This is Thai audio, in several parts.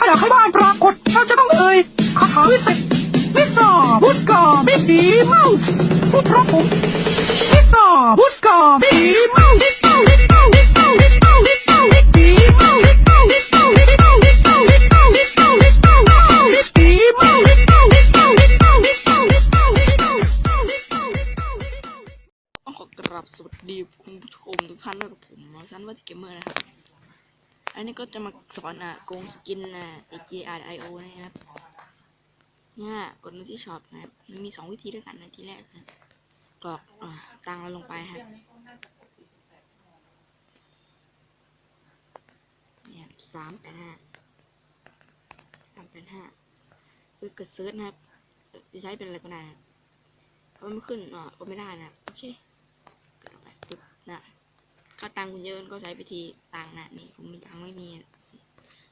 ถ้าอยากให้บ้านปรากฏเราจะต้องเอ่ยคาถาวิเศษวิสซาบุสกาบิซีเมาส์พูดพร้อมผมวิสซาบุสกาบิซีเมาส์รับสวัสดีคุณผู้ชมทุกท่านด้วยกับผมชันวัตเกมเมอร์นะครับ อันนี้ก็จะมาสอนอะโกงสกินอะ AGRIO นะครับเนี่ยกดมาที่ช็อปนะครับมันมีสองวิธีด้วยกันนะที่แรกนะกรอกอ่าตังเราลงไปครับเนี่ยสามแปดห้าสามแปดห้าคือกดเซิร์ชนะครับ จะใช้เป็นอะไรก็ได้เพราะมันไม่ขึ้นอะก็ไม่ได้นะโอเคกดออกไปปุ๊บนะ ถ้าตังคุณเยอะก็ใช้ไปทีตังนะนี่ผมมีตังไม่มี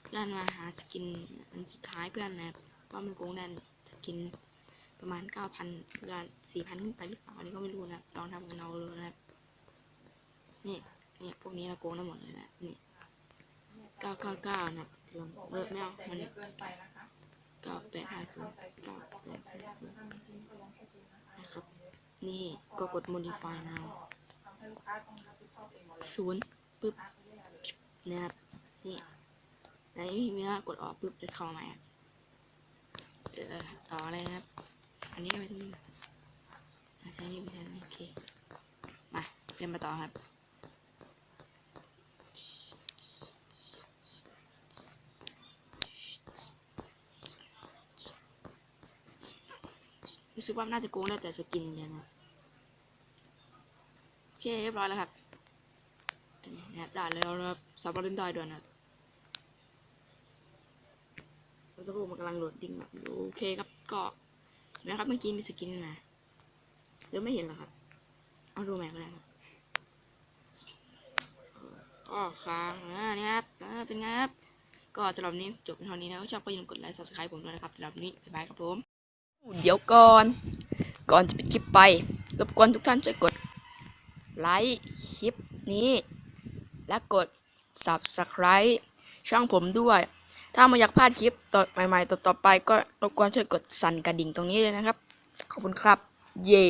เพื่อนมาหาสกินมันสุดท้ายเพื่อนนะครับว่ามันโกงได้สกินประมาณเก้าพันเพื่อนสี่พันขึ้นไปหรือเปล่าอันนี้ก็ไม่รู้นะลองทำกันเอาเลยนะนี่นี่พวกนี้เราโกงได้หมดเลยนะนี่เก้าเก้าเก้านะลองเออไม่เอามันเก้าแปดห้าศูนย์เก้าแปดห้าศูนย์นะครับ นี่ก็กด modify now ศูนย์ปึ๊บนะครับนี่แล้วทีนี้กดออกปึ๊บจะเข้ามาเออต่อเลยครับ อันนี้ไปตรงนี้อ่ใช้นี่ไปแทนโอเคมาเรียนมาต่อครับรู้สึกว่าน่าจะโกงได้แต่สกินอย่างเดียวนะ อเคเรียบร้อยแล้วครับนี่นะครับได้แล้วนะครับสามารถเล่นได้ด้วยนะครับแล้วสักครู่มันกำลังโหลดดิ้งแบบดูโอเคครับก็นะครับเมื่อกี้มีสกินนะเดี๋ยวไม่เห็นหรอครับ เอาดูแม็กก็ได้ครับก็ค้างอ่านี่ครับอ่าเป็นไงครับ ก็สำหรับนี้จบเท่านี้นะถ้าชอบก็อย่าลืมกดไลค์ subscribe ผมด้วยนะครับสำหรับนนี้บ๊ายบายครับผม เดี๋ยวก่อน ก่อนจะปิดคลิปไปรบกวนทุกท่านช่วยกด ไลค์คลิปนี้ และกด subscribe ช่องผมด้วย ถ้าไม่อยากพลาดคลิปต่อใหม่ๆต่อๆไปก็รบกวนช่วยกดสั่นกระดิ่งตรงนี้เลยนะครับ ขอบคุณครับ เย่